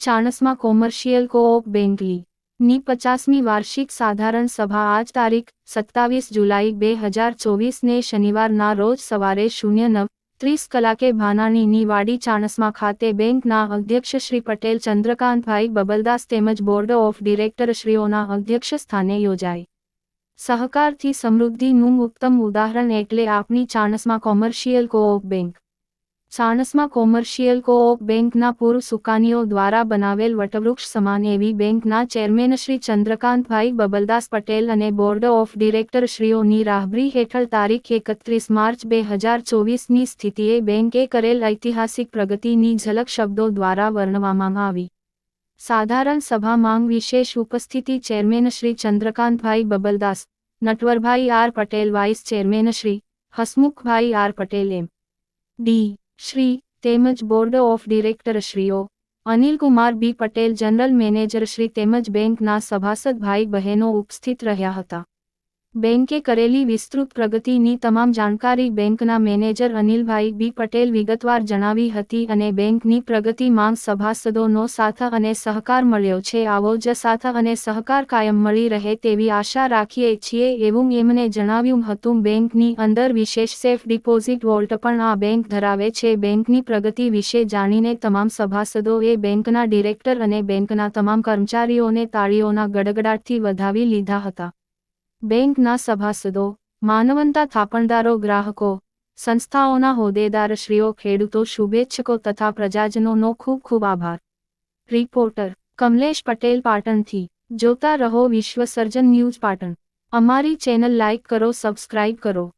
Chanasma commercial કોઓપ બેંકલી ની પચાસમી વાર્ષિક સાધારણ સભા આજ તારીખ સત્તાવીસ જુલાઈ બે હજાર ચોવીસને શનિવારના રોજ સવારે શૂન્ય નવ ત્રીસ કલાકે ભાનાણીની વાડી ચાણસમાં ખાતે બેંકના અધ્યક્ષ શ્રી પટેલ ચંદ્રકાંતભાઈ બબલદાસ તેમજ બોર્ડ ઓફ ડિરેક્ટરશ્રીઓના અધ્યક્ષ સ્થાને યોજાઈ. સહકારથી સમૃદ્ધિનું ઉત્તમ ઉદાહરણ એટલે આપની ચાણસમાં commercial co-op bank. Chanasma commercial co-op બેંકના પૂર્વ સુકાનીઓ દ્વારા બનાવેલ વટવૃક્ષ સમાન એવી બેંકના ચેરમેન શ્રી ચંદ્રકાંતભાઈ બબલદાસ પટેલ અને બોર્ડ ઓફ ડિરેક્ટરશ્રીઓની રાહબરી હેઠળ તારીખ એકત્રીસ માર્ચ બે હજાર ચોવીસની સ્થિતિએ બેંકે કરેલ ઐતિહાસિક પ્રગતિની ઝલક શબ્દો દ્વારા વર્ણવવામાં આવી. સાધારણ સભા માંગ વિશેષ ઉપસ્થિતિ chairman Shri Chandrakantbhai Babaldas, Natwarbhai R Patel, vice chairman Shri Hasmukhbhai R Patel M. D. Shri તેમજ બોર્ડ ઓફ ડિરેક્ટરશ્રીઓ અનિલકુમાર બી પટેલ જનરલ મેનેજરશ્રી તેમજ બેંકના સભાસદ ભાઈ બહેનો ઉપસ્થિત રહ્યા હતા. બેંકે કરેલી વિસ્તૃત પ્રગતિની તમામ જાણકારી બેંકના મેનેજર અનિલભાઈ બી પટેલ વિગતવાર જણાવી હતી અને બેંકની પ્રગતિમાં સભાસદોનો સાથ અને સહકાર મળ્યો છે. આવો જ સાથ અને સહકાર કાયમ મળી રહે તેવી આશા રાખીએ છીએ એવું એમને જણાવ્યું હતું. બેંકની અંદર વિશેષ સેફ ડિપોઝિટ વોલ્ટ પણ આ બેંક ધરાવે છે. બેંકની પ્રગતિ વિશે જાણીને તમામ સભાસદોએ બેંકના ડિરેક્ટર અને બેંકના તમામ કર્મચારીઓને તાળીઓના ગડગડાટથી વધાવી લીધા હતા. બેંકના સભાસદો, માનવંતા થાપણદારો, ગ્રાહકો, સંસ્થાઓના હોદ્દેદારશ્રીઓ ખેડૂતો, શુભેચ્છકો તથા પ્રજાજનોનો ખૂબ ખૂબ આભાર. રિપોર્ટર કમલેશ પટેલ, પાટણથી. જોતા રહો વિશ્વ સર્જન ન્યૂઝ પાટણ. અમારી ચેનલ લાઇક કરો, સબસ્ક્રાઇબ કરો.